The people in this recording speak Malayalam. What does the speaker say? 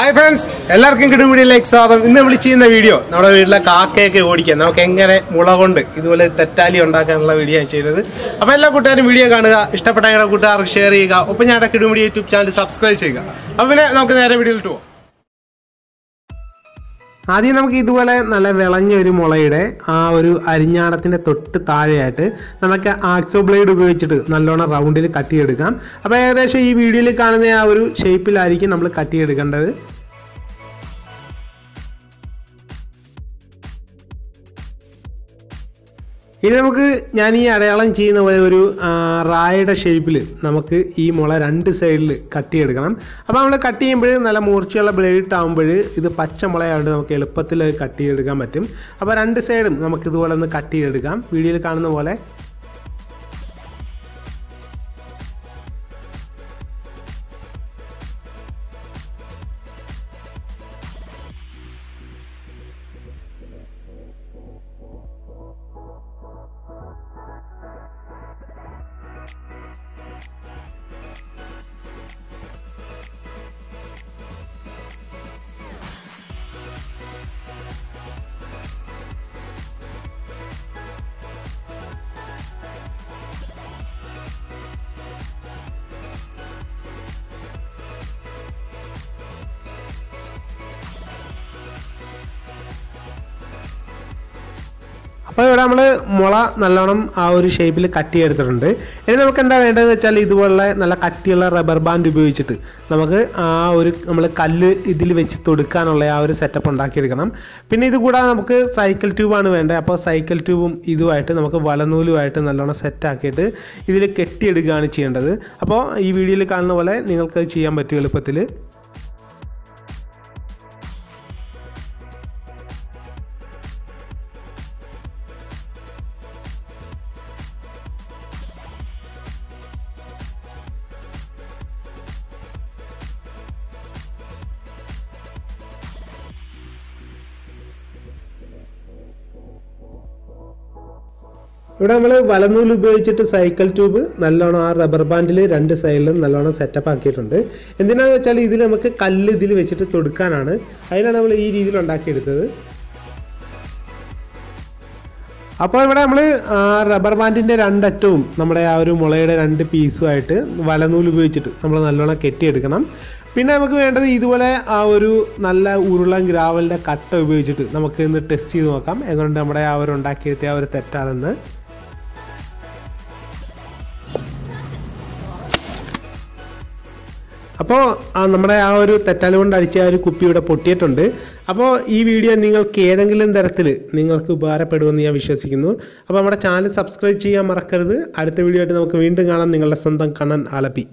ഹായ് ഫ്രണ്ട്സ് എല്ലാവർക്കും കിടുമുടിയിലേക്ക് സ്വാഗതം. ഇന്ന് വിളിച്ച് ചെയ്യുന്ന വീഡിയോ നമ്മുടെ വീട്ടിലെ കാക്കയൊക്കെ ഓടിക്കാൻ നമുക്ക് എങ്ങനെ മുള കൊണ്ട് ഇതുപോലെ തെറ്റാലി ഉണ്ടാക്കാനുള്ള വീഡിയോ ആണ് ചെയ്തത്. അപ്പോൾ എല്ലാ കൂട്ടുകാരും വീഡിയോ കാണുക. ഇഷ്ടപ്പെട്ട ഞങ്ങളുടെ കൂട്ടുകാർക്ക് ഷെയർ ചെയ്യുക. ഒപ്പം ഞങ്ങളുടെ കിടുമുടി യൂട്യൂബ് ചാനൽ സബ്സ്ക്രൈബ് ചെയ്യുക. അപ്പോൾ പിന്നെ നമുക്ക് നേരെ വീഡിയോയിൽ പോകാം ആദ്യം നമുക്ക് ഇതുപോലെ നല്ല വിളഞ്ഞ ഒരു മുളയുടെ ആ ഒരു അരിഞ്ഞാടത്തിന്റെ തൊട്ട് താഴെയായിട്ട് നമുക്ക് ആക്സോ ബ്ലേഡ് ഉപയോഗിച്ചിട്ട് നല്ലോണം റൗണ്ടിൽ കട്ട് ചെയ്തെടുക്കാം അപ്പോൾ ഏകദേശം ഈ വീഡിയോയിൽ കാണുന്ന ആ ഒരു ഷേപ്പിലായിരിക്കും നമ്മൾ കട്ട് ചെയ്തെടുക്കേണ്ടത് ഇനി നമുക്ക് ഞാൻ ഈ അടയാളം ചെയ്യുന്ന പോലെ ഒരു റായയുടെ ഷേപ്പിൽ നമുക്ക് ഈ മുള രണ്ട് സൈഡിൽ കട്ട് ചെയ്തെടുക്കണം. അപ്പോൾ നമ്മൾ കട്ട് ചെയ്യുമ്പോൾ നല്ല മൂർച്ചയുള്ള ബ്ലേഡ് ആകുമ്പോൾ ഇത് പച്ച മുളയായതുകൊണ്ട് നമുക്ക് എളുപ്പത്തിൽ കട്ട് ചെയ്തെടുക്കാൻ പറ്റും. അപ്പോൾ രണ്ട് സൈഡും നമുക്ക് ഇതുപോലെ ഒന്ന് കട്ട് ചെയ്തെടുക്കാം. വീഡിയോയിൽ കാണുന്ന പോലെ അപ്പോൾ ഇവിടെ നമ്മൾ മുള നല്ലോണം ആ ഒരു ഷേപ്പിൽ കട്ട് ചെയ്തെടുത്തിട്ടുണ്ട്. ഇനി നമുക്ക് എന്താ വേണ്ടതെന്ന് വെച്ചാൽ ഇതുപോലുള്ള നല്ല കട്ടിയുള്ള റബ്ബർ ബാൻഡ് ഉപയോഗിച്ചിട്ട് നമുക്ക് ആ ഒരു നമ്മൾ കല്ല് ഇതിൽ വെച്ച് തൊടുക്കാനുള്ള ആ ഒരു സെറ്റപ്പ് ഉണ്ടാക്കിയെടുക്കണം. പിന്നെ ഇത് കൂടാതെ നമുക്ക് സൈക്കിൾ ട്യൂബാണ് വേണ്ടത്. അപ്പോൾ സൈക്കിൾ ട്യൂബും ഇതുമായിട്ട് നമുക്ക് വലനൂലുമായിട്ട് നല്ലോണം സെറ്റാക്കിയിട്ട് ഇതിൽ കെട്ടിയെടുക്കുകയാണ് ചെയ്യേണ്ടത്. അപ്പോൾ ഈ വീഡിയോയിൽ കാണുന്ന പോലെ നിങ്ങൾക്ക് ചെയ്യാൻ പറ്റും എളുപ്പത്തിൽ ഇവിടെ നമ്മൾ വലനൂൽ ഉപയോഗിച്ചിട്ട് സൈക്കിൾ ട്യൂബ് നല്ലോണം ആ റബ്ബർ ബാൻഡിൽ രണ്ട് സൈഡിലും നല്ലോണം സെറ്റപ്പ് ആക്കിയിട്ടുണ്ട്. എന്തിനാന്ന് വെച്ചാൽ ഇതിൽ നമുക്ക് കല്ല് ഇതിൽ വെച്ചിട്ട് തൊടുക്കാനാണ്. അതിനാണ് നമ്മൾ ഈ രീതിയിൽ ഉണ്ടാക്കിയെടുത്തത്. അപ്പോൾ ഇവിടെ നമ്മൾ ആ റബ്ബർ ബാൻഡിന്റെ രണ്ടറ്റവും നമ്മുടെ ആ ഒരു മുളയുടെ രണ്ട് പീസുമായിട്ട് വലനൂൽ ഉപയോഗിച്ചിട്ട് നമ്മൾ നല്ലോണം കെട്ടിയെടുക്കണം. പിന്നെ നമുക്ക് വേണ്ടത് ഇതുപോലെ ആ ഒരു നല്ല ഉരുളൻ ഗ്രാവലിന്റെ കട്ട ഉപയോഗിച്ചിട്ട് നമുക്ക് ഇന്ന് ടെസ്റ്റ് ചെയ്ത് നോക്കാം. എങ്ങനെയുണ്ട് നമ്മുടെ ആ ഒരു ഉണ്ടാക്കിയെടുത്ത ആ ഒരു തെറ്റാണെന്ന്. അപ്പോൾ നമ്മുടെ ആ ഒരു തെറ്റാല കൊണ്ട് അടിച്ച ആ ഒരു കുപ്പി ഇവിടെ പൊട്ടിയിട്ടുണ്ട്. അപ്പോൾ ഈ വീഡിയോ നിങ്ങൾക്ക് ഏതെങ്കിലും തരത്തിൽ നിങ്ങൾക്ക് ഉപകാരപ്പെടുമെന്ന് ഞാൻ വിശ്വസിക്കുന്നു. അപ്പോൾ നമ്മുടെ ചാനൽ സബ്സ്ക്രൈബ് ചെയ്യാൻ മറക്കരുത്. അടുത്ത വീഡിയോ ആയിട്ട് നമുക്ക് വീണ്ടും കാണാം. നിങ്ങളുടെ സ്വന്തം കണ്ണൻ ആലപ്പി.